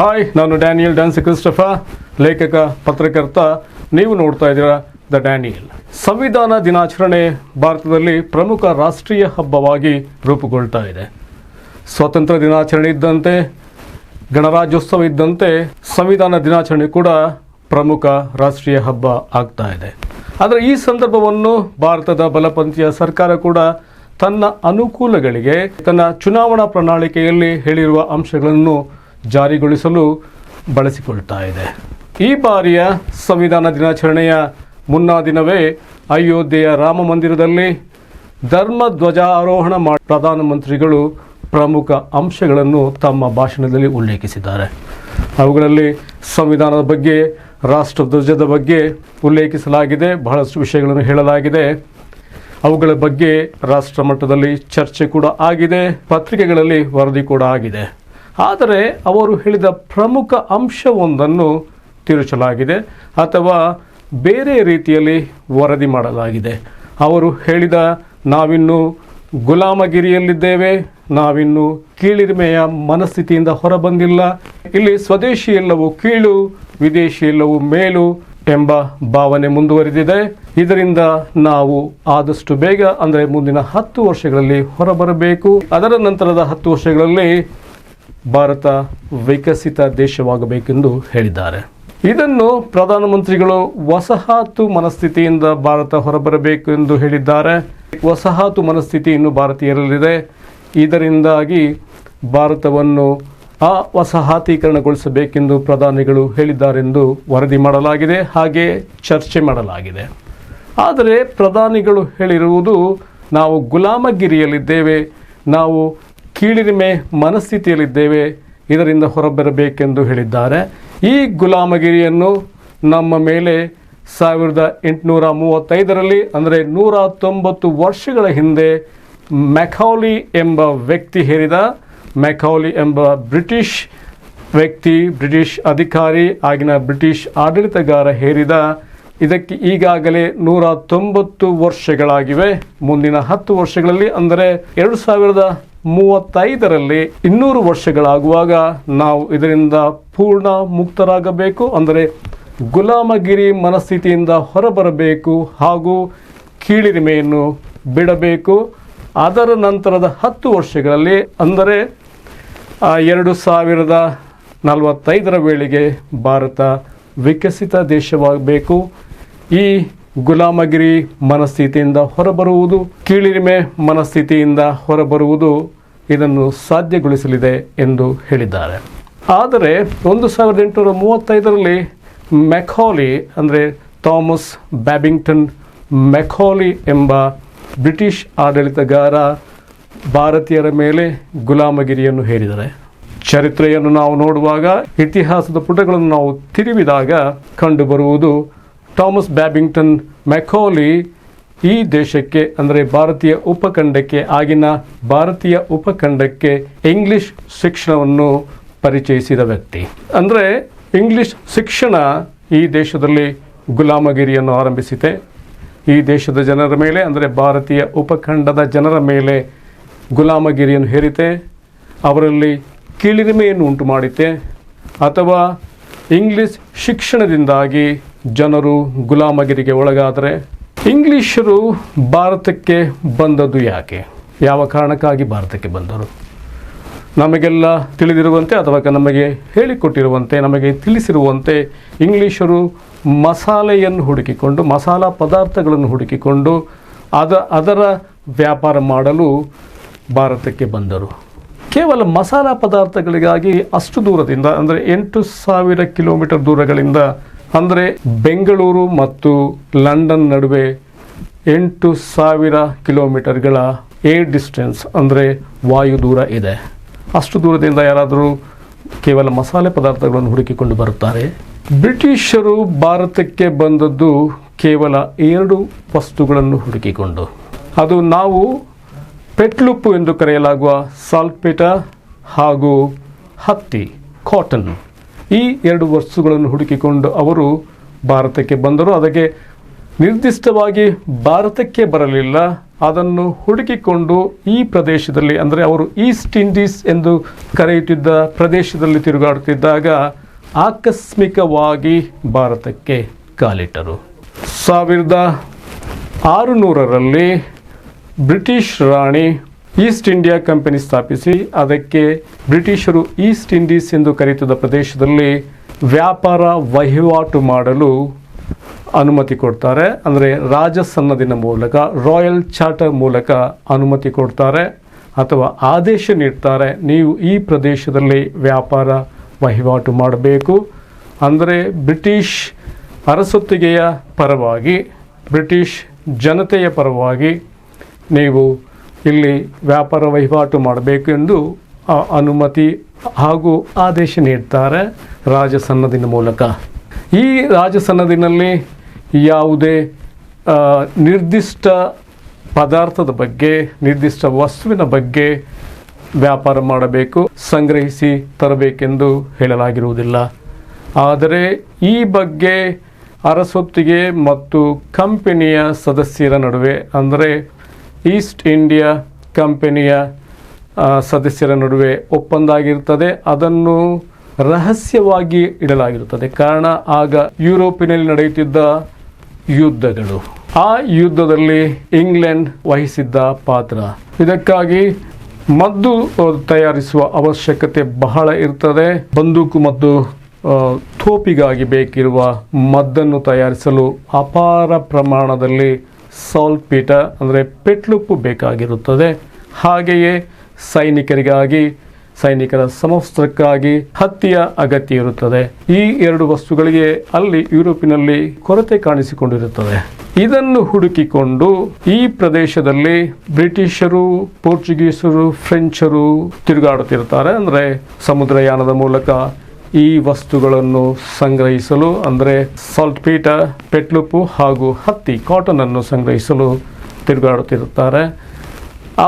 Hi ನಾನು Daniel dance ಕ್ರಿಸ್ಟಫ ಲೇಖಕ, ಪತ್ರಕರ್ತ. ನೀವು ನೋಡ್ತಾ ಇದ್ದೀರಾ ದ ಡ್ಯಾನಿಯಲ್ ಸಂವಿಧಾನ ದಿನಾಚರಣೆ ಭಾರತದಲ್ಲಿ ಪ್ರಮುಖ ರಾಷ್ಟ್ರೀಯ ಹಬ್ಬವಾಗಿ ರೂಪುಗೊಳ್ತಾ ಇದೆ. ಸ್ವಾತಂತ್ರ್ಯ ದಿನಾಚರಣೆ ಇದ್ದಂತೆ, ಗಣರಾಜ್ಯೋತ್ಸವ ಇದ್ದಂತೆ ಸಂವಿಧಾನ ದಿನಾಚರಣೆ ಕೂಡ ಪ್ರಮುಖ ರಾಷ್ಟ್ರೀಯ ಹಬ್ಬ ಆಗ್ತಾ ಇದೆ. ಆದರೆ ಈ ಸಂದರ್ಭವನ್ನು ಭಾರತದ ಬಲಪಂಥೀಯ ಸರ್ಕಾರ ಕೂಡ ತನ್ನ ಅನುಕೂಲಗಳಿಗೆ, ತನ್ನ ಚುನಾವಣಾ ಪ್ರಣಾಳಿಕೆಯಲ್ಲಿ ಹೇಳಿರುವ ಅಂಶಗಳನ್ನು ಜಾರಿಗೊಳಿಸಲು ಬಳಸಿಕೊಳ್ತಾ ಇದೆ. ಈ ಬಾರಿಯ ಸಂವಿಧಾನ ದಿನಾಚರಣೆಯ ಮುನ್ನಾ ದಿನವೇ ಅಯೋಧ್ಯೆಯ ರಾಮ ಮಂದಿರದಲ್ಲಿ ಧರ್ಮ ಧ್ವಜಾರೋಹಣ ಮಾಡಿ ಪ್ರಧಾನಮಂತ್ರಿಗಳು ಪ್ರಮುಖ ಅಂಶಗಳನ್ನು ತಮ್ಮ ಭಾಷಣದಲ್ಲಿ ಉಲ್ಲೇಖಿಸಿದ್ದಾರೆ. ಅವುಗಳಲ್ಲಿ ಸಂವಿಧಾನದ ಬಗ್ಗೆ, ರಾಷ್ಟ್ರ ಧ್ವಜದ ಬಗ್ಗೆ ಉಲ್ಲೇಖಿಸಲಾಗಿದೆ, ಬಹಳಷ್ಟು ವಿಷಯಗಳನ್ನು ಹೇಳಲಾಗಿದೆ. ಅವುಗಳ ಬಗ್ಗೆ ರಾಷ್ಟ್ರ ಮಟ್ಟದಲ್ಲಿ ಚರ್ಚೆ ಕೂಡ ಆಗಿದೆ, ಪತ್ರಿಕೆಗಳಲ್ಲಿ ವರದಿ ಕೂಡ ಆಗಿದೆ. ಆದರೆ ಅವರು ಹೇಳಿದ ಪ್ರಮುಖ ಅಂಶವೊಂದನ್ನು ತಿರುಚಲಾಗಿದೆ ಅಥವಾ ಬೇರೆ ರೀತಿಯಲ್ಲಿ ವರದಿ ಮಾಡಲಾಗಿದೆ. ಅವರು ಹೇಳಿದ, ನಾವಿನ್ನು ಗುಲಾಮಗಿರಿಯಲ್ಲಿದ್ದೇವೆ, ನಾವಿನ್ನು ಕೀಳಿರಿಮೆಯ ಮನಸ್ಥಿತಿಯಿಂದ ಹೊರಬಂದಿಲ್ಲ, ಇಲ್ಲಿ ಸ್ವದೇಶಿ ಎಲ್ಲವೂ ಕೀಳು, ವಿದೇಶಿ ಎಲ್ಲವೂ ಮೇಲು ಎಂಬ ಭಾವನೆ ಮುಂದುವರೆದಿದೆ. ಇದರಿಂದ ನಾವು ಆದಷ್ಟು ಬೇಗ, ಅಂದರೆ ಮುಂದಿನ ಹತ್ತು ವರ್ಷಗಳಲ್ಲಿ ಹೊರಬರಬೇಕು. ಅದರ ನಂತರದ ಹತ್ತು ವರ್ಷಗಳಲ್ಲಿ ಭಾರತ ವಿಕಸಿತ ದೇಶವಾಗಬೇಕೆಂದು ಹೇಳಿದ್ದಾರೆ. ಇದನ್ನು ಪ್ರಧಾನಮಂತ್ರಿಗಳು ವಸಾಹತು ಮನಸ್ಥಿತಿಯಿಂದ ಭಾರತ ಹೊರಬರಬೇಕು ಎಂದು ಹೇಳಿದ್ದಾರೆ. ವಸಾಹತು ಮನಸ್ಥಿತಿ ಇನ್ನು ಭಾರತೀಯರಲ್ಲಿದೆ. ಇದರಿಂದಾಗಿ ಭಾರತವನ್ನು ಆ ವಸಾಹತೀಕರಣಗೊಳಿಸಬೇಕೆಂದು ಪ್ರಧಾನಿಗಳು ಹೇಳಿದ್ದಾರೆಂದು ವರದಿ ಮಾಡಲಾಗಿದೆ, ಹಾಗೆ ಚರ್ಚೆ ಮಾಡಲಾಗಿದೆ. ಆದರೆ ಪ್ರಧಾನಿಗಳು ಹೇಳಿರುವುದು ನಾವು ಗುಲಾಮಗಿರಿಯಲ್ಲಿದ್ದೇವೆ, ನಾವು ಕೀಳಿರಿಮೆ ಮನಸ್ಥಿತಿಯಲ್ಲಿದ್ದೇವೆ, ಇದರಿಂದ ಹೊರಬರಬೇಕೆಂದು ಹೇಳಿದ್ದಾರೆ. ಈ ಗುಲಾಮಗಿರಿಯನ್ನು ನಮ್ಮ ಮೇಲೆ ಸಾವಿರದ ಎಂಟುನೂರ ಮೂವತ್ತೈದರಲ್ಲಿ, ಅಂದರೆ ನೂರ ತೊಂಬತ್ತು ವರ್ಷಗಳ ಹಿಂದೆ ಮೆಖೌಲಿ ಎಂಬ ವ್ಯಕ್ತಿ ಹೇರಿದ ಮೆಖೌಲಿ ಎಂಬ ಬ್ರಿಟಿಷ್ ವ್ಯಕ್ತಿ, ಬ್ರಿಟಿಷ್ ಅಧಿಕಾರಿ ಆಗಿನ ಬ್ರಿಟಿಷ್ ಆಡಳಿತಗಾರ ಹೇರಿದ, ಇದಕ್ಕೆ ಈಗಾಗಲೇ ನೂರ ತೊಂಬತ್ತು ವರ್ಷಗಳಾಗಿವೆ. ಮುಂದಿನ ಹತ್ತು ವರ್ಷಗಳಲ್ಲಿ, ಅಂದರೆ ಎರಡು ಸಾವಿರದ ಮೂವತ್ತೈದರಲ್ಲಿ ಇನ್ನೂರು ವರ್ಷಗಳಾಗುವಾಗ ನಾವು ಇದರಿಂದ ಪೂರ್ಣ ಮುಕ್ತರಾಗಬೇಕು, ಅಂದರೆ ಗುಲಾಮಗಿರಿ ಮನಸ್ಥಿತಿಯಿಂದ ಹೊರಬರಬೇಕು ಹಾಗೂ ಕೀಳಿರಿಮೆಯನ್ನು ಬಿಡಬೇಕು. ಅದರ ನಂತರದ ಹತ್ತು ವರ್ಷಗಳಲ್ಲಿ, ಅಂದರೆ ಎರಡು ಸಾವಿರದ ನಲವತ್ತೈದರ ವೇಳೆಗೆ ಭಾರತ ವಿಕಸಿತ ದೇಶವಾಗಬೇಕು. ಈ ಗುಲಾಮಗಿರಿ ಮನಸ್ಥಿತಿಯಿಂದ ಹೊರಬರುವುದು, ಕೀಳಿರಿಮೆ ಮನಸ್ಥಿತಿಯಿಂದ ಹೊರಬರುವುದು ಇದನ್ನು ಸಾಧ್ಯಗೊಳಿಸಲಿದೆ ಎಂದು ಹೇಳಿದ್ದಾರೆ. ಆದರೆ ಒಂದು ಸಾವಿರದ ಎಂಟುನೂರ ಮೂವತ್ತೈದರಲ್ಲಿ ಮೆಖಾಲಿ ಅಂದರೆ ಥಾಮಸ್ ಬ್ಯಾಬಿಂಗ್ಟನ್ ಮೆಖಾಲಿ ಎಂಬ ಬ್ರಿಟಿಷ್ ಆಡಳಿತಗಾರ ಭಾರತೀಯರ ಮೇಲೆ ಗುಲಾಮಗಿರಿಯನ್ನು ಹೇರಿದ್ದಾರೆ. ಚರಿತ್ರೆಯನ್ನು ನಾವು ನೋಡುವಾಗ, ಇತಿಹಾಸದ ಪುಟಗಳನ್ನು ನಾವು ತಿರುವಿದಾಗ ಕಂಡುಬರುವುದು ಥಾಮಸ್ ಬ್ಯಾಬಿಂಗ್ಟನ್ ಮೆಕೋಲಿ ಈ ದೇಶಕ್ಕೆ, ಅಂದರೆ ಭಾರತೀಯ ಉಪಖಂಡಕ್ಕೆ, ಆಗಿನ ಭಾರತೀಯ ಉಪಖಂಡಕ್ಕೆ ಇಂಗ್ಲಿಷ್ ಶಿಕ್ಷಣವನ್ನು ಪರಿಚಯಿಸಿದ ವ್ಯಕ್ತಿ. ಅಂದರೆ ಇಂಗ್ಲಿಷ್ ಶಿಕ್ಷಣ ಈ ದೇಶದಲ್ಲಿ ಗುಲಾಮಗಿರಿಯನ್ನು ಆರಂಭಿಸಿದೆ. ಈ ದೇಶದ ಜನರ ಮೇಲೆ, ಅಂದರೆ ಭಾರತೀಯ ಉಪಖಂಡದ ಜನರ ಮೇಲೆ ಗುಲಾಮಗಿರಿಯನ್ನು ಹೇರಿತೆ. ಅವರಲ್ಲಿ ಕೀಳಿರಿಮೆಯನ್ನು ಉಂಟು ಮಾಡಿತೆ ಅಥವಾ ಇಂಗ್ಲಿಷ್ ಶಿಕ್ಷಣದಿಂದಾಗಿ ಜನರು ಗುಲಾಮಗಿರಿಗೆ ಒಳಗಾದರೆ ಇಂಗ್ಲಿಷರು ಭಾರತಕ್ಕೆ ಬಂದದ್ದು ಯಾಕೆ? ಯಾವ ಕಾರಣಕ್ಕಾಗಿ ಭಾರತಕ್ಕೆ ಬಂದರು? ನಮಗೆಲ್ಲ ತಿಳಿದಿರುವಂತೆ ಅಥವಾ ನಮಗೆ ಹೇಳಿಕೊಟ್ಟಿರುವಂತೆ, ನಮಗೆ ತಿಳಿಸಿರುವಂತೆ ಇಂಗ್ಲಿಷರು ಮಸಾಲೆಯನ್ನು ಹುಡುಕಿಕೊಂಡು, ಮಸಾಲ ಪದಾರ್ಥಗಳನ್ನು ಹುಡುಕಿಕೊಂಡು ಅದ, ಅದರ ವ್ಯಾಪಾರ ಮಾಡಲು ಭಾರತಕ್ಕೆ ಬಂದರು. ಕೇವಲ ಮಸಾಲ ಪದಾರ್ಥಗಳಿಗಾಗಿ ಅಷ್ಟು ದೂರದಿಂದ, ಅಂದರೆ ಎಂಟು ಸಾವಿರ ಕಿಲೋಮೀಟರ್ ದೂರಗಳಿಂದ ಅಂದರೆ ಬೆಂಗಳೂರು ಮತ್ತು ಲಂಡನ್ ನಡುವೆ ಎಂಟು ಸಾವಿರ ಕಿಲೋಮೀಟರ್ಗಳ ಏರ್ ಡಿಸ್ಟೆನ್ಸ್, ಅಂದರೆ ವಾಯು ದೂರ ಇದೆ. ಅಷ್ಟು ದೂರದಿಂದ ಯಾರಾದರೂ ಕೇವಲ ಮಸಾಲೆ ಪದಾರ್ಥಗಳನ್ನು ಹುಡುಕಿಕೊಂಡು ಬರುತ್ತಾರೆ. ಬ್ರಿಟಿಷರು ಭಾರತಕ್ಕೆ ಬಂದದ್ದು ಕೇವಲ ಎರಡು ವಸ್ತುಗಳನ್ನು ಹುಡುಕಿಕೊಂಡು. ಅದು ನಾವು ಪೆಟ್ಲುಪ್ಪು ಎಂದು ಕರೆಯಲಾಗುವ ಸಾಲ್ಪೇಟ ಹಾಗೂ ಹತ್ತಿ, ಕಾಟನ್. ಈ ಎರಡು ವಸ್ತುಗಳನ್ನು ಹುಡುಕಿಕೊಂಡು ಅವರು ಭಾರತಕ್ಕೆ ಬಂದರು. ಅದಕ್ಕೆ ನಿರ್ದಿಷ್ಟವಾಗಿ ಭಾರತಕ್ಕೆ ಬರಲಿಲ್ಲ. ಅದನ್ನು ಹುಡುಕಿಕೊಂಡು ಈ ಪ್ರದೇಶದಲ್ಲಿ, ಅಂದರೆ ಅವರು ಈಸ್ಟ್ ಇಂಡೀಸ್ ಎಂದು ಕರೆಯುತ್ತಿದ್ದ ಪ್ರದೇಶದಲ್ಲಿ ತಿರುಗಾಡುತ್ತಿದ್ದಾಗ ಆಕಸ್ಮಿಕವಾಗಿ ಭಾರತಕ್ಕೆ ಕಾಲಿಟ್ಟರು. ಸಾವಿರದ ಆರುನೂರರಲ್ಲಿ ಬ್ರಿಟಿಷ್ ರಾಣಿ ಈಸ್ಟ್ ಇಂಡಿಯಾ ಕಂಪನಿ ಸ್ಥಾಪಿಸಿ, ಅದಕ್ಕೆ ಬ್ರಿಟಿಷರು ಈಸ್ಟ್ ಇಂಡೀಸ್ ಎಂದು ಕರೀತಿದ್ದ ಪ್ರದೇಶದಲ್ಲಿ ವ್ಯಾಪಾರ ವಹಿವಾಟು ಮಾಡಲು ಅನುಮತಿ ಕೊಡ್ತಾರೆ. ಅಂದರೆ ರಾಜಸನ್ನದಿನ ಮೂಲಕ, ರಾಯಲ್ ಚಾರ್ಟರ್ ಮೂಲಕ ಅನುಮತಿ ಕೊಡ್ತಾರೆ ಅಥವಾ ಆದೇಶ ನೀಡ್ತಾರೆ, ನೀವು ಈ ಪ್ರದೇಶದಲ್ಲಿ ವ್ಯಾಪಾರ ವಹಿವಾಟು ಮಾಡಬೇಕು. ಅಂದರೆ ಬ್ರಿಟಿಷ್ ಅರಸೊತ್ತಿಗೆಯ ಪರವಾಗಿ, ಬ್ರಿಟಿಷ್ ಜನತೆಯ ಪರವಾಗಿ ನೀವು ಇಲ್ಲಿ ವ್ಯಾಪಾರ ವಹಿವಾಟು ಮಾಡಬೇಕು ಎಂದು ಆ, ಅನುಮತಿ ಹಾಗೂ ಆದೇಶ ನೀಡ್ತಾರೆ ರಾಜಸನ್ನದಿನ ಮೂಲಕ. ಈ ರಾಜಸನ್ನದಿನಲ್ಲಿ ಯಾವುದೇ ನಿರ್ದಿಷ್ಟ ಪದಾರ್ಥದ ಬಗ್ಗೆ ನಿರ್ದಿಷ್ಟ ವಸ್ತುವಿನ ಬಗ್ಗೆ ವ್ಯಾಪಾರ ಮಾಡಬೇಕು ಸಂಗ್ರಹಿಸಿ ತರಬೇಕೆಂದು ಹೇಳಲಾಗಿರುವುದಿಲ್ಲ. ಆದರೆ ಈ ಬಗ್ಗೆ ಅರಸೊತ್ತಿಗೆ ಮತ್ತು ಕಂಪನಿಯ ಸದಸ್ಯರ ನಡುವೆ ಅಂದರೆ ಈಸ್ಟ್ ಇಂಡಿಯಾ ಕಂಪನಿಯ ಸದಸ್ಯರ ನಡುವೆ ಒಪ್ಪಂದ ಆಗಿರ್ತದೆ ಅದನ್ನು ರಹಸ್ಯವಾಗಿ ಇಡಲಾಗಿರುತ್ತದೆ. ಕಾರಣ, ಆಗ ಯುರೋಪಿನಲ್ಲಿ ನಡೆಯುತ್ತಿದ್ದ ಯುದ್ಧಗಳು. ಆ ಯುದ್ಧದಲ್ಲಿ ಇಂಗ್ಲೆಂಡ್ ವಹಿಸಿದ್ದ ಪಾತ್ರ. ಇದಕ್ಕಾಗಿ ಮದ್ದು ತಯಾರಿಸುವ ಅವಶ್ಯಕತೆ ಬಹಳ ಇರ್ತದೆ. ಬಂದೂಕು ಮತ್ತು ಥೋಪಿಗಾಗಿ ಬೇಕಿರುವ ಮದ್ದನ್ನು ತಯಾರಿಸಲು ಅಪಾರ ಪ್ರಮಾಣದಲ್ಲಿ ಸಾಲ್ಪೀಟ ಅಂದರೆ ಪೆಟ್ಲುಪ್ಪು ಬೇಕಾಗಿರುತ್ತದೆ. ಹಾಗೆಯೇ ಸೈನಿಕರಿಗಾಗಿ, ಸೈನಿಕರ ಸಮವಸ್ತ್ರಕ್ಕಾಗಿ ಹತ್ತಿಯ ಅಗತ್ಯ ಇರುತ್ತದೆ. ಈ ಎರಡು ವಸ್ತುಗಳಿಗೆ ಅಲ್ಲಿ ಯುರೋಪಿನಲ್ಲಿ ಕೊರತೆ ಕಾಣಿಸಿಕೊಂಡಿರುತ್ತದೆ. ಇದನ್ನು ಹುಡುಕಿಕೊಂಡು ಈ ಪ್ರದೇಶದಲ್ಲಿ ಬ್ರಿಟಿಷರು, ಪೋರ್ಚುಗೀಸರು, ಫ್ರೆಂಚರು ತಿರುಗಾಡುತ್ತಿರುತ್ತಾರೆ. ಅಂದರೆ ಸಮುದ್ರಯಾನದ ಮೂಲಕ ಈ ವಸ್ತುಗಳನ್ನು ಸಂಗ್ರಹಿಸಲು, ಅಂದರೆ ಸಾಲ್ಟ್ ಪೀಟ ಪೆಟ್ಲುಪ್ಪು ಹಾಗೂ ಹತ್ತಿ ಕಾಟನ್ ಅನ್ನು ಸಂಗ್ರಹಿಸಲು ತಿರುಗಾಡುತ್ತಿರುತ್ತಾರೆ.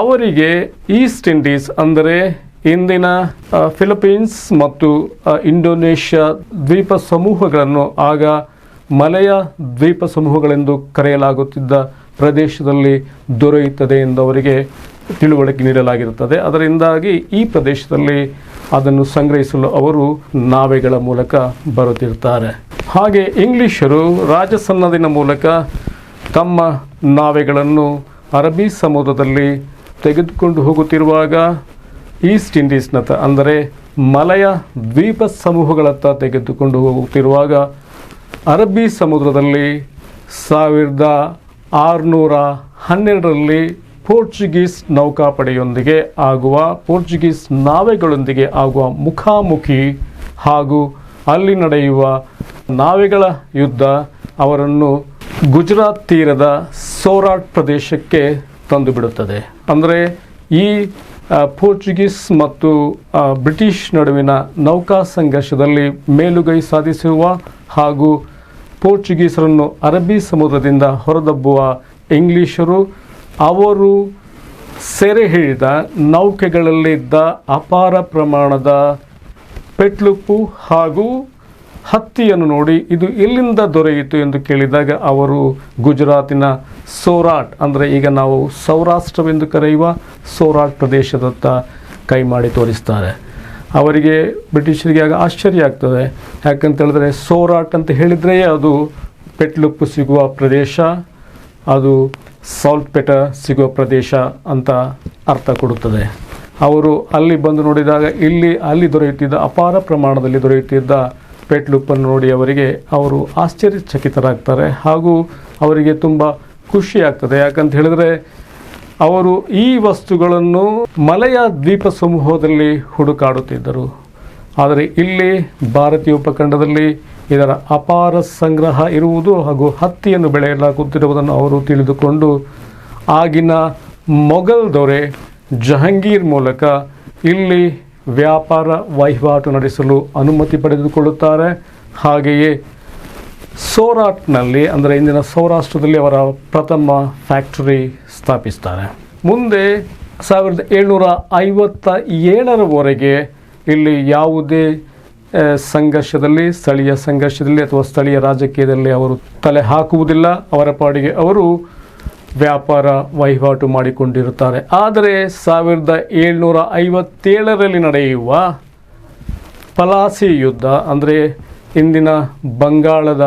ಅವರಿಗೆ ಈಸ್ಟ್ ಇಂಡೀಸ್ ಅಂದರೆ ಇಂದಿನ ಫಿಲಿಪೀನ್ಸ್ ಮತ್ತು ಇಂಡೋನೇಷ್ಯಾ ದ್ವೀಪ ಸಮೂಹಗಳನ್ನು ಆಗ ಮಲೆಯ ದ್ವೀಪ ಸಮೂಹಗಳೆಂದು ಕರೆಯಲಾಗುತ್ತಿದ್ದ ಪ್ರದೇಶದಲ್ಲಿ ದೊರೆಯುತ್ತದೆ ಎಂದು ಅವರಿಗೆ ತಿಳುವಳಿಕೆ ನೀಡಲಾಗಿರುತ್ತದೆ. ಅದರಿಂದಾಗಿ ಈ ಪ್ರದೇಶದಲ್ಲಿ ಅದನ್ನು ಸಂಗ್ರಹಿಸಲು ಅವರು ನಾವೆಗಳ ಮೂಲಕ ಬರುತ್ತಿರ್ತಾರೆ ಹಾಗೆ ಇಂಗ್ಲಿಷರು ರಾಜಸನ್ನದಿನ ಮೂಲಕ ತಮ್ಮ ನಾವೆಗಳನ್ನು ಅರಬ್ಬಿ ಸಮುದ್ರದಲ್ಲಿ ತೆಗೆದುಕೊಂಡು ಹೋಗುತ್ತಿರುವಾಗ ಈಸ್ಟ್ ಇಂಡೀಸ್ನತ್ತ, ಅಂದರೆ ಮಲಯ ದ್ವೀಪ ಸಮೂಹಗಳತ್ತ ತೆಗೆದುಕೊಂಡು ಹೋಗುತ್ತಿರುವಾಗ ಅರಬ್ಬಿ ಸಮುದ್ರದಲ್ಲಿ ಸಾವಿರದ ಆರುನೂರ ಹನ್ನೆರಡರಲ್ಲಿ ಪೋರ್ಚುಗೀಸ್ ನೌಕಾಪಡೆಯೊಂದಿಗೆ ಆಗುವ, ಪೋರ್ಚುಗೀಸ್ ನಾವೆಗಳೊಂದಿಗೆ ಆಗುವ ಮುಖಾಮುಖಿ ಹಾಗೂ ಅಲ್ಲಿ ನಡೆಯುವ ನಾವೆಗಳ ಯುದ್ಧ ಅವರನ್ನು ಗುಜರಾತ್ ತೀರದ ಸೋರಾಟ್ ಪ್ರದೇಶಕ್ಕೆ ತಂದು ಬಿಡುತ್ತದೆ ಅಂದರೆ ಈ ಪೋರ್ಚುಗೀಸ್ ಮತ್ತು ಬ್ರಿಟಿಷ್ ನಡುವಿನ ನೌಕಾ ಸಂಘರ್ಷದಲ್ಲಿ ಮೇಲುಗೈ ಸಾಧಿಸುವ ಹಾಗೂ ಪೋರ್ಚುಗೀಸರನ್ನು ಅರಬ್ಬಿ ಸಮುದ್ರದಿಂದ ಹೊರದಬ್ಬುವ ಇಂಗ್ಲಿಷರು ಅವರು ಸೆರೆ ಹಿಡಿದ ನೌಕೆಗಳಲ್ಲಿದ್ದ ಅಪಾರ ಪ್ರಮಾಣದ ಪೆಟ್ಲುಪ್ಪು ಹಾಗೂ ಹತ್ತಿಯನ್ನು ನೋಡಿ ಇದು ಎಲ್ಲಿಂದ ದೊರೆಯಿತು ಎಂದು ಕೇಳಿದಾಗ ಅವರು ಗುಜರಾತಿನ ಸೋರಾಟ್, ಅಂದರೆ ಈಗ ನಾವು ಸೌರಾಷ್ಟ್ರವೆಂದು ಕರೆಯುವ ಸೋರಾಟ್ ಪ್ರದೇಶದತ್ತ ಕೈ ಮಾಡಿ ತೋರಿಸ್ತಾರೆ. ಅವರಿಗೆ ಬ್ರಿಟಿಷರಿಗೆ ಆಗ ಆಶ್ಚರ್ಯ ಆಗ್ತದೆ. ಯಾಕಂತ ಹೇಳಿದ್ರೆ ಸೋರಾಟ್ ಅಂತ ಹೇಳಿದ್ರೆ ಅದು ಪೆಟ್ಲುಪ್ಪು ಸಿಗುವ ಪ್ರದೇಶ, ಅದು ಸಾಲ್ಟ್ ಪೆಟ ಸಿಗುವ ಪ್ರದೇಶ ಅಂತ ಅರ್ಥ ಕೊಡುತ್ತದೆ. ಅವರು ಅಲ್ಲಿ ಬಂದು ನೋಡಿದಾಗ ಇಲ್ಲಿ, ಅಲ್ಲಿ ದೊರೆಯುತ್ತಿದ್ದ ಅಪಾರ ಪ್ರಮಾಣದಲ್ಲಿ ದೊರೆಯುತ್ತಿದ್ದ ಪೆಟ್ಲುಪ್ಪನ್ನು ನೋಡಿ ಅವರಿಗೆ ಅವರು ಆಶ್ಚರ್ಯಚಕಿತರಾಗ್ತಾರೆ ಹಾಗೂ ಅವರಿಗೆ ತುಂಬ ಖುಷಿ ಆಗ್ತದೆ ಯಾಕಂತ ಹೇಳಿದ್ರೆ ಅವರು ಈ ವಸ್ತುಗಳನ್ನು ಮಲೆಯ ದ್ವೀಪ ಸಮೂಹದಲ್ಲಿ ಹುಡುಕಾಡುತ್ತಿದ್ದರು. ಆದರೆ ಇಲ್ಲಿ ಭಾರತೀಯ ಉಪಖಂಡದಲ್ಲಿ ಇದರ ಅಪಾರ ಸಂಗ್ರಹ ಇರುವುದು ಹಾಗೂ ಹತ್ತಿಯನ್ನು ಬೆಳೆಯಲಾಗುತ್ತಿರುವುದನ್ನು ಅವರು ತಿಳಿದುಕೊಂಡು, ಆಗಿನ ಮೊಘಲ್ ದೊರೆ ಜಹಂಗೀರ್ ಮೂಲಕ ಇಲ್ಲಿ ವ್ಯಾಪಾರ ವಹಿವಾಟು ನಡೆಸಲು ಅನುಮತಿ ಪಡೆದುಕೊಳ್ಳುತ್ತಾರೆ. ಹಾಗೆಯೇ ಸೋರಾಟ್ನಲ್ಲಿ, ಅಂದರೆ ಇಂದಿನ ಸೌರಾಷ್ಟ್ರದಲ್ಲಿ ಅವರ ಪ್ರಥಮ ಫ್ಯಾಕ್ಟರಿ ಸ್ಥಾಪಿಸ್ತಾರೆ. ಮುಂದೆ ಸಾವಿರದ ಏಳ್ನೂರ ಐವತ್ತ ಏಳರವರೆಗೆ ಇಲ್ಲಿ ಯಾವುದೇ ಸಂಘರ್ಷದಲ್ಲಿ, ಸ್ಥಳೀಯ ಸಂಘರ್ಷದಲ್ಲಿ ಅಥವಾ ಸ್ಥಳೀಯ ರಾಜಕೀಯದಲ್ಲಿ ಅವರು ತಲೆ ಹಾಕುವುದಿಲ್ಲ, ಅವರ ಪಾಡಿಗೆ ಅವರು ವ್ಯಾಪಾರ ವಹಿವಾಟು ಮಾಡಿಕೊಂಡಿರುತ್ತಾರೆ. ಆದರೆ ಸಾವಿರದ ಏಳ್ನೂರ ಐವತ್ತೇಳರಲ್ಲಿ ನಡೆಯುವ ಪಲಾಸಿ ಯುದ್ಧ, ಅಂದರೆ ಇಂದಿನ ಬಂಗಾಳದ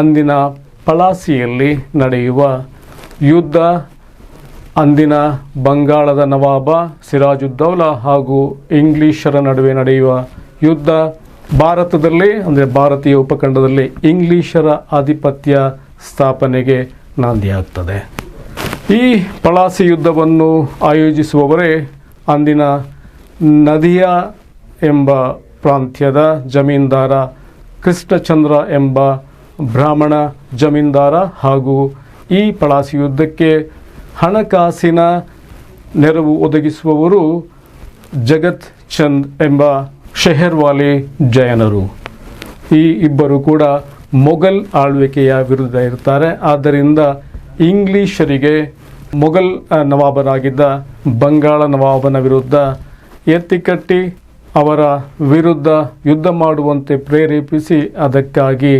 ಅಂದಿನ ಪಲಾಸಿಯಲ್ಲಿ ನಡೆಯುವ ಯುದ್ಧ, ಅಂದಿನ ಬಂಗಾಳದ ನವಾಬ ಸಿರಾಜುದ್ದೌಲಾ ಹಾಗೂ ಇಂಗ್ಲಿಷರ ನಡುವೆ ನಡೆಯುವ ಯುದ್ಧ ಭಾರತದಲ್ಲಿ, ಅಂದರೆ ಭಾರತೀಯ ಉಪಖಂಡದಲ್ಲಿ ಇಂಗ್ಲಿಷರ ಆಧಿಪತ್ಯ ಸ್ಥಾಪನೆಗೆ ನಾಂದಿಯಾಗ್ತದೆ ಈ ಪಳಾಸಿ ಯುದ್ಧವನ್ನು ಆಯೋಜಿಸುವವರೇ ಅಂದಿನ ನದಿಯ ಎಂಬ ಪ್ರಾಂತ್ಯದ ಜಮೀನ್ದಾರ ಕೃಷ್ಣಚಂದ್ರ ಎಂಬ ಬ್ರಾಹ್ಮಣ ಜಮೀನ್ದಾರ ಹಾಗೂ ಈ ಪಳಾಸಿ ಯುದ್ಧಕ್ಕೆ ಹಣಕಾಸಿನ ನೆರವು ಒದಗಿಸುವವರು ಜಗತ್ ಚಂದ್ ಎಂಬ ಶೆಹರ್ವಾಲಿ ಜಯನರು ಈ ಇಬ್ಬರು ಕೂಡ ಮೊಘಲ್ ಆಳ್ವಿಕೆಯ ವಿರುದ್ಧ ಇರ್ತಾರೆ ಆದ್ದರಿಂದ ಇಂಗ್ಲಿಷರಿಗೆ ಮೊಘಲ್ ನವಾಬನಾಗಿದ್ದ ಬಂಗಾಳ ನವಾಬನ ವಿರುದ್ಧ ಎತ್ತಿಕಟ್ಟಿ ಅವರ ವಿರುದ್ಧ ಯುದ್ಧ ಮಾಡುವಂತೆ ಪ್ರೇರೇಪಿಸಿ ಅದಕ್ಕಾಗಿ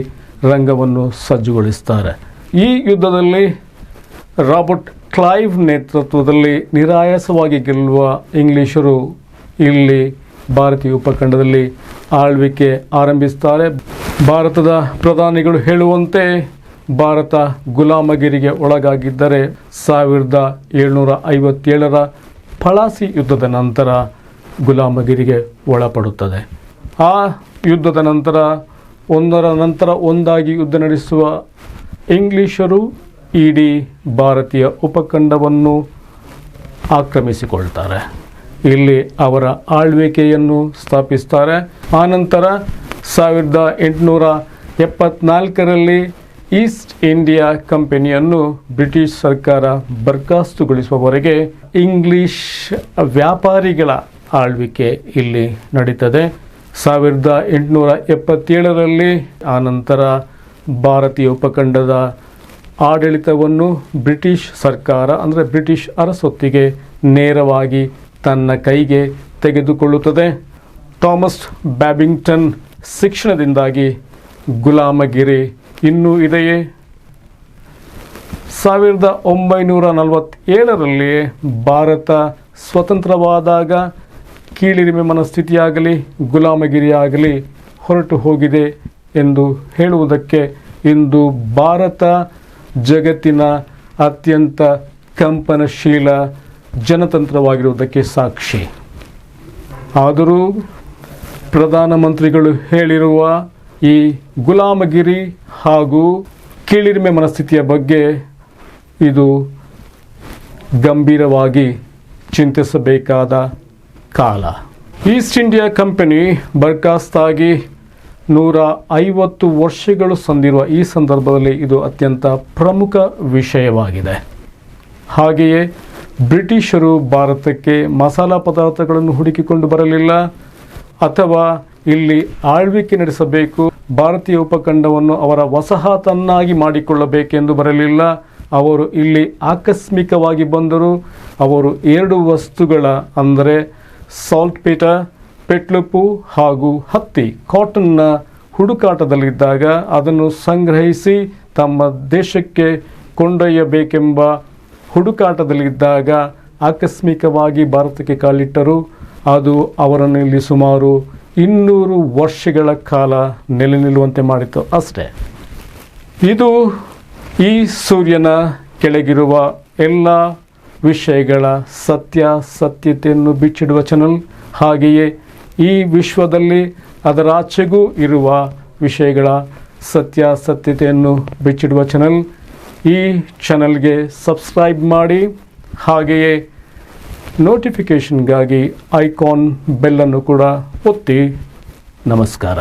ರಂಗವನ್ನು ಸಜ್ಜುಗೊಳಿಸ್ತಾರೆ. ಈ ಯುದ್ಧದಲ್ಲಿ ರಾಬರ್ಟ್ ಕ್ಲೈವ್ ನೇತೃತ್ವದಲ್ಲಿ ನಿರಾಯಾಸವಾಗಿ ಗೆಲ್ಲುವ ಇಂಗ್ಲಿಷರು ಇಲ್ಲಿ ಭಾರತೀಯ ಉಪಖಂಡದಲ್ಲಿ ಆಳ್ವಿಕೆ ಆರಂಭಿಸುತ್ತಾರೆ. ಭಾರತದ ಪ್ರಧಾನಿಗಳು ಹೇಳುವಂತೆ, ಭಾರತ ಗುಲಾಮಗಿರಿಗೆ ಒಳಗಾಗಿದ್ದರೆ ಸಾವಿರದ ಏಳ್ನೂರ ಐವತ್ತೇಳರ ಫಳಾಸಿ ಯುದ್ಧದ ನಂತರ ಗುಲಾಮಗಿರಿಗೆ ಒಳಪಡುತ್ತದೆ. ಆ ಯುದ್ಧದ ನಂತರ, ಒಂದರ ನಂತರ ಒಂದಾಗಿ ಯುದ್ಧ ನಡೆಸುವ ಇಂಗ್ಲಿಷರು ಇಡೀ ಭಾರತೀಯ ಉಪಖಂಡವನ್ನು ಆಕ್ರಮಿಸಿಕೊಳ್ತಾರೆ. ಇಲ್ಲಿ ಅವರ ಆಳ್ವಿಕೆಯನ್ನು ಸ್ಥಾಪಿಸ್ತಾರೆ. ಆನಂತರ ಸಾವಿರದ ಎಂಟುನೂರ ಎಪ್ಪತ್ನಾಲ್ಕರಲ್ಲಿ ಈಸ್ಟ್ ಇಂಡಿಯಾ ಕಂಪನಿಯನ್ನು ಬ್ರಿಟಿಷ್ ಸರ್ಕಾರ ಬರ್ಖಾಸ್ತುಗೊಳಿಸುವವರೆಗೆ ಇಂಗ್ಲಿಷ್ ವ್ಯಾಪಾರಿಗಳ ಆಳ್ವಿಕೆ ಇಲ್ಲಿ ನಡೀತದೆ. ಸಾವಿರದ ಎಂಟುನೂರ ಎಪ್ಪತ್ತೇಳರಲ್ಲಿ ಆನಂತರ ಭಾರತೀಯ ಉಪಖಂಡದ ಆಡಳಿತವನ್ನು ಬ್ರಿಟಿಷ್ ಸರ್ಕಾರ, ಅಂದರೆ ಬ್ರಿಟಿಷ್ ಅರಸೊತ್ತಿಗೆ ನೇರವಾಗಿ ತನ್ನ ಕೈಗೆ ತೆಗೆದುಕೊಳ್ಳುತ್ತದೆ. ಥಾಮಸ್ ಬ್ಯಾಬಿಂಗ್ಟನ್ ಶಿಕ್ಷಣದಿಂದಾಗಿ ಗುಲಾಮಗಿರಿ ಇನ್ನೂ ಇದೆಯೇ? ಸಾವಿರದ ಒಂಬೈನೂರ ನಲವತ್ತೇಳರಲ್ಲಿ ಭಾರತ ಸ್ವತಂತ್ರವಾದಾಗ ಕೀಳಿರಿಮೆ ಮನಸ್ಥಿತಿಯಾಗಲಿ, ಗುಲಾಮಗಿರಿಯಾಗಲಿ ಹೊರಟು ಹೋಗಿದೆ ಎಂದು ಹೇಳುವುದಕ್ಕೆ ಇಂದು ಭಾರತ ಜಗತ್ತಿನ ಅತ್ಯಂತ ಕಂಪನಶೀಲ ಜನತಂತ್ರವಾಗಿರುವುದಕ್ಕೆ ಸಾಕ್ಷಿ. ಆದರೂ ಪ್ರಧಾನಮಂತ್ರಿಗಳು ಹೇಳಿರುವ ಈ ಗುಲಾಮಗಿರಿ ಹಾಗೂ ಕೀಳಿರಿಮೆ ಮನಸ್ಥಿತಿಯ ಬಗ್ಗೆ ಇದು ಗಂಭೀರವಾಗಿ ಚಿಂತಿಸಬೇಕಾದ ಕಾಲ. ಈಸ್ಟ್ ಇಂಡಿಯಾ ಕಂಪನಿ ಬರ್ಖಾಸ್ತಾಗಿ ನೂರ ಐವತ್ತು ವರ್ಷಗಳು ಸಂದಿರುವ ಈ ಸಂದರ್ಭದಲ್ಲಿ ಇದು ಅತ್ಯಂತ ಪ್ರಮುಖ ವಿಷಯವಾಗಿದೆ. ಹಾಗೆಯೇ ಬ್ರಿಟಿಷರು ಭಾರತಕ್ಕೆ ಮಸಾಲ ಪದಾರ್ಥಗಳನ್ನು ಹುಡುಕಿಕೊಂಡು ಬರಲಿಲ್ಲ ಅಥವಾ ಇಲ್ಲಿ ಆಳ್ವಿಕೆ ನಡೆಸಬೇಕು, ಭಾರತೀಯ ಉಪಖಂಡವನ್ನು ಅವರ ವಸಾಹತನ್ನಾಗಿ ಮಾಡಿಕೊಳ್ಳಬೇಕೆಂದು ಬರಲಿಲ್ಲ. ಅವರು ಇಲ್ಲಿ ಆಕಸ್ಮಿಕವಾಗಿ ಬಂದರು. ಅವರು ಎರಡು ವಸ್ತುಗಳ ಅಂದರೆ ಸಾಲ್ಟ್ ಪೀಠ ಪೆಟ್ಲುಪ್ಪು ಹಾಗೂ ಹತ್ತಿ ಕಾಟನ್ನ ಹುಡುಕಾಟದಲ್ಲಿದ್ದಾಗ ಅದನ್ನು ಸಂಗ್ರಹಿಸಿ ತಮ್ಮ ದೇಶಕ್ಕೆ ಕೊಂಡೊಯ್ಯಬೇಕೆಂಬ ಹುಡುಕಾಟದಲ್ಲಿದ್ದಾಗ ಆಕಸ್ಮಿಕವಾಗಿ ಭಾರತಕ್ಕೆ ಕಾಲಿಟ್ಟರು. ಅದು ಅವರನ್ನು ಇಲ್ಲಿ ಸುಮಾರು ಇನ್ನೂರು ವರ್ಷಗಳ ಕಾಲ ನೆಲೆ ನಿಲ್ಲುವಂತೆ ಮಾಡಿತು ಅಷ್ಟೇ. ಇದು ಈ ಸೂರ್ಯನ ಕೆಳಗಿರುವ ಎಲ್ಲ ವಿಷಯಗಳ ಸತ್ಯ, ಸತ್ಯತೆಯನ್ನು ಬಿಚ್ಚಿಡುವ ಚಾನಲ್ ಹಾಗೆಯೇ ಈ ವಿಶ್ವದಲ್ಲಿ ಅದರಾಚೆಗೂ ಇರುವ ವಿಷಯಗಳ ಸತ್ಯಾಸತ್ಯತೆಯನ್ನು ಬಿಚ್ಚಿಡುವ ಚಾನಲ್ ಈ ಚಾನಲ್ಗೆ ಸಬ್ಸ್ಕ್ರೈಬ್ ಮಾಡಿ ಹಾಗೆಯೇ ನೋಟಿಫಿಕೇಷನ್ಗಾಗಿ ಐಕಾನ್ ಬೆಲ್ಲನ್ನು ಕೂಡ ಒತ್ತಿ. ನಮಸ್ಕಾರ.